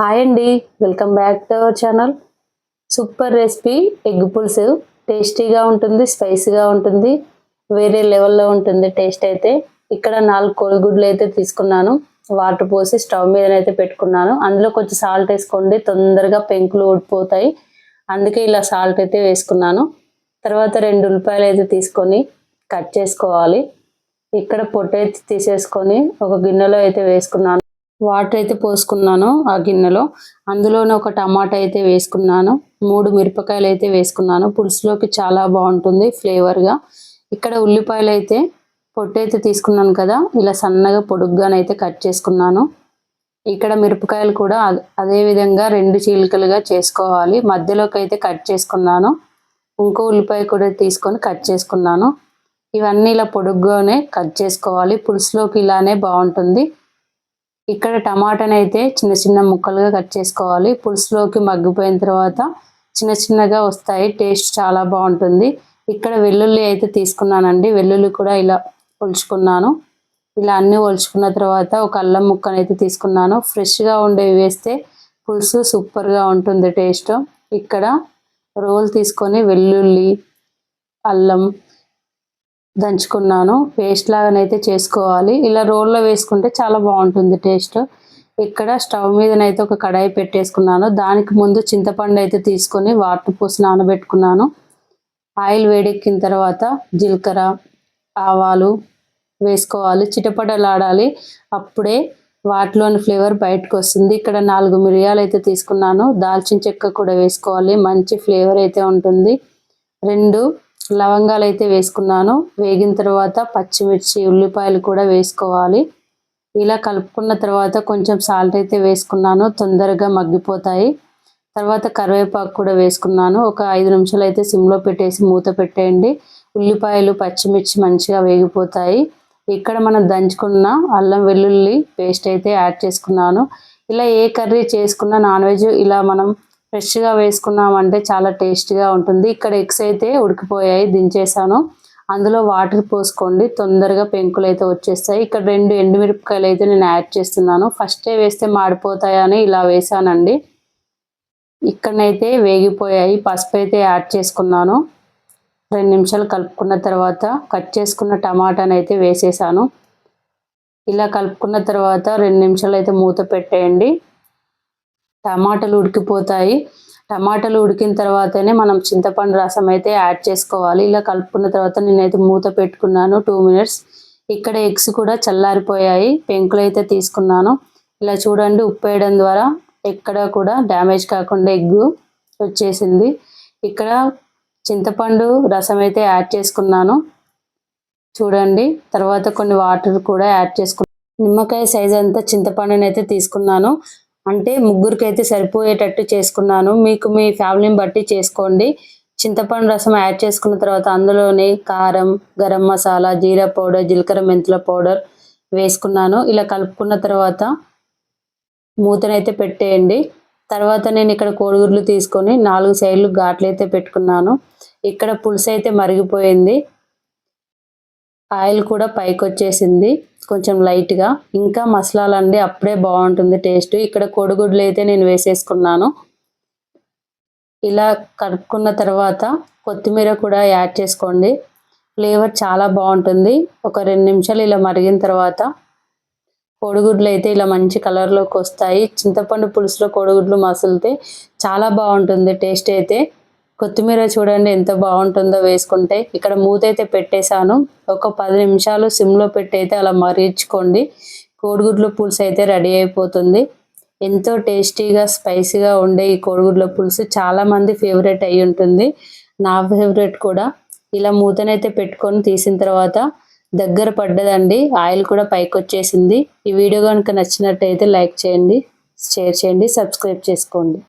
Hi అండి welcome back to our channel. Super recipe egg పులుసు. టేస్టీగా ఉంటుంది స్పైసీగా ఉంటుంది వేరే లెవెల్లో ఉంటుంది టేస్ట్ అయితే. ఇక్కడ నాలుగు కోడిగుడ్లు అయితే తీసుకున్నాను. వాటర్ పోసి స్టవ్ మీద అయితే పెట్టుకున్నాను. అందులో కొంచెం సాల్ట్ వేసుకోండి తొందరగా పెంకులు ఊడిపోతాయి. అందుకే ఇలా సాల్ట్ అయితే వేసుకున్నాను. తర్వాత రెండు ఉల్లిపాయలు అయితే తీసుకొని కట్ చేసుకోవాలి. ఇక్కడ పొట్టు అయితే తీసేసుకొని ఒక గిన్నెలో అయితే వేసుకున్నాను. వాటర్ అయితే పోసుకున్నాను ఆ గిన్నెలో. అందులోనే ఒక టమాటా అయితే వేసుకున్నాను. మూడు మిరపకాయలు అయితే వేసుకున్నాను. పులుసులోకి చాలా బాగుంటుంది ఫ్లేవర్గా ఇక్కడ ఉల్లిపాయలు అయితే పొట్టు అయితే తీసుకున్నాను కదా ఇలా సన్నగా పొడుగ్గానైతే కట్ చేసుకున్నాను. ఇక్కడ మిరపకాయలు కూడా అదే విధంగా రెండు చీలికలుగా చేసుకోవాలి. మధ్యలోకి అయితే కట్ చేసుకున్నాను. ఇంకో ఉల్లిపాయ కూడా తీసుకొని కట్ చేసుకున్నాను. ఇవన్నీ ఇలా పొడుగ్గానే కట్ చేసుకోవాలి. పులుసులోకి ఇలానే బాగుంటుంది. ఇక్కడ టమాటాని అయితే చిన్న చిన్న ముక్కలుగా కట్ చేసుకోవాలి. పులుసులోకి మగ్గిపోయిన తర్వాత చిన్న చిన్నగా వస్తాయి. టేస్ట్ చాలా బాగుంటుంది. ఇక్కడ వెల్లుల్లి అయితే తీసుకున్నానండి. వెల్లుల్లి కూడా ఇలా ఒలుచుకున్నాను. ఇలా అన్నీ ఒలుచుకున్న తర్వాత ఒక అల్లం ముక్కను అయితే తీసుకున్నాను. ఫ్రెష్గా ఉండేవి వేస్తే పులుసు సూపర్గా ఉంటుంది టేస్ట్. ఇక్కడ రోల్ తీసుకొని వెల్లుల్లి అల్లం దంచుకున్నాను. పేస్ట్ లాగానైతే చేసుకోవాలి. ఇలా రోల్లో వేసుకుంటే చాలా బాగుంటుంది టేస్ట్. ఇక్కడ స్టవ్ మీదనైతే ఒక కడాయి పెట్టేసుకున్నాను. దానికి ముందు చింతపండు అయితే తీసుకొని వాటర్ పోసి నానబెట్టుకున్నాను. ఆయిల్ వేడెక్కిన తర్వాత జీలకర్ర ఆవాలు వేసుకోవాలి. చిటపటలాడాలి. అప్పుడే వాటిలోని ఫ్లేవర్ బయటకు వస్తుంది. ఇక్కడ నాలుగు మిరియాలు అయితే తీసుకున్నాను. దాల్చిన చెక్క కూడా వేసుకోవాలి. మంచి ఫ్లేవర్ అయితే ఉంటుంది. రెండు లవంగాలు అయితే వేసుకున్నాను. వేగిన తర్వాత పచ్చిమిర్చి ఉల్లిపాయలు కూడా వేసుకోవాలి. ఇలా కలుపుకున్న తర్వాత కొంచెం సాల్ట్ అయితే వేసుకున్నాను. తొందరగా మగ్గిపోతాయి. తర్వాత కరివేపాకు కూడా వేసుకున్నాను. ఒక ఐదు నిమిషాలు అయితే సిమ్లో పెట్టేసి మూత పెట్టేయండి. ఉల్లిపాయలు పచ్చిమిర్చి మంచిగా వేగిపోతాయి. ఇక్కడ మనం దంచుకున్న అల్లం వెల్లుల్లి పేస్ట్ అయితే యాడ్ చేసుకున్నాను. ఇలా ఏ కర్రీ చేసుకున్న నాన్ వెజ్ ఇలా మనం ఫ్రెష్గా వేసుకున్నామంటే చాలా టేస్టీగా ఉంటుంది. ఇక్కడ ఎగ్స్ అయితే ఉడికిపోయాయి దించేసాను అందులో వాటర్ పోసుకోండి తొందరగా పెంకులు అయితే వచ్చేస్తాయి. ఇక్కడ రెండు ఎండుమిరపకాయలు అయితే నేను యాడ్ చేస్తున్నాను. ఫస్టే వేస్తే మాడిపోతాయని ఇలా వేసానండి ఇక్కడనైతే వేగిపోయాయి పసుపు అయితే యాడ్ చేసుకున్నాను. రెండు నిమిషాలు కలుపుకున్న తర్వాత కట్ చేసుకున్న టమాటాని అయితే వేసేసాను. ఇలా కలుపుకున్న తర్వాత రెండు నిమిషాలు అయితే మూత పెట్టేయండి. టమాటాలు ఉడికిపోతాయి. టమాటాలు ఉడికిన తర్వాతనే మనం చింతపండు రసం అయితే యాడ్ చేసుకోవాలి. ఇలా కలుపుకున్న తర్వాత నేనైతే మూత పెట్టుకున్నాను టూ మినిట్స్. ఇక్కడ ఎగ్స్ కూడా చల్లారిపోయాయి. పెంకులు అయితే తీసుకున్నాను. ఇలా చూడండి ఉప్పు వేయడం ద్వారా ఎక్కడ కూడా డ్యామేజ్ కాకుండా ఎగ్ వచ్చేసింది. ఇక్కడ చింతపండు రసం అయితే యాడ్ చేసుకున్నాను. చూడండి. తర్వాత కొన్ని వాటర్ కూడా యాడ్ చేసుకున్నాను. నిమ్మకాయ సైజ్ అంతా చింతపండునైతే తీసుకున్నాను. అంటే ముగ్గురికి అయితే సరిపోయేటట్టు చేసుకున్నాను. మీకు మీ ఫ్యామిలీని బట్టి చేసుకోండి. చింతపండు రసం యాడ్ చేసుకున్న తర్వాత అందులోనే కారం గరం మసాలా జీరా పౌడర్ జీలకర్ర మెంతుల పౌడర్ వేసుకున్నాను. ఇలా కలుపుకున్న తర్వాత మూతనైతే పెట్టేయండి. తర్వాత నేను ఇక్కడ కోడిగుడ్లు తీసుకొని నాలుగు సైడ్లు ఘాట్లు అయితే పెట్టుకున్నాను. ఇక్కడ పులుసు అయితే మరిగిపోయింది. ఆయిల్ కూడా పైకి వచ్చేసింది కొంచెం లైట్గా. ఇంకా మసాలాలు అండి అప్పుడే బాగుంటుంది టేస్ట్. ఇక్కడ కోడిగుడ్లు అయితే నేను వేసేసుకున్నాను. ఇలా కలుపుకున్న తర్వాత కొత్తిమీర కూడా యాడ్ చేసుకోండి. ఫ్లేవర్ చాలా బాగుంటుంది. ఒక రెండు నిమిషాలు ఇలా మరిగిన తర్వాత కోడిగుడ్లు అయితే ఇలా మంచి కలర్లోకి వస్తాయి. చింతపండు పులుసులో కోడిగుడ్లు మసులితే చాలా బాగుంటుంది టేస్ట్ అయితే. కొత్తిమీర చూడండి ఎంత బాగుంటుందో వేసుకుంటే. ఇక్కడ మూత అయితే పెట్టేశాను. ఒక పది నిమిషాలు సిమ్లో పెట్టి అయితే అలా మరిగించుకోండి. కోడిగుడ్ల పులుసు అయితే రెడీ అయిపోతుంది. ఎంతో టేస్టీగా స్పైసీగా ఉండే ఈ కోడిగుడ్ల పులుసు చాలామంది ఫేవరెట్ అయి ఉంటుంది. నా ఫేవరెట్ కూడా. ఇలా మూతనైతే పెట్టుకొని తీసిన తర్వాత దగ్గర పడ్డదండి. ఆయిల్ కూడా పైకి వచ్చేసింది. ఈ వీడియో కనుక నచ్చినట్టయితే లైక్ చేయండి షేర్ చేయండి సబ్స్క్రైబ్ చేసుకోండి.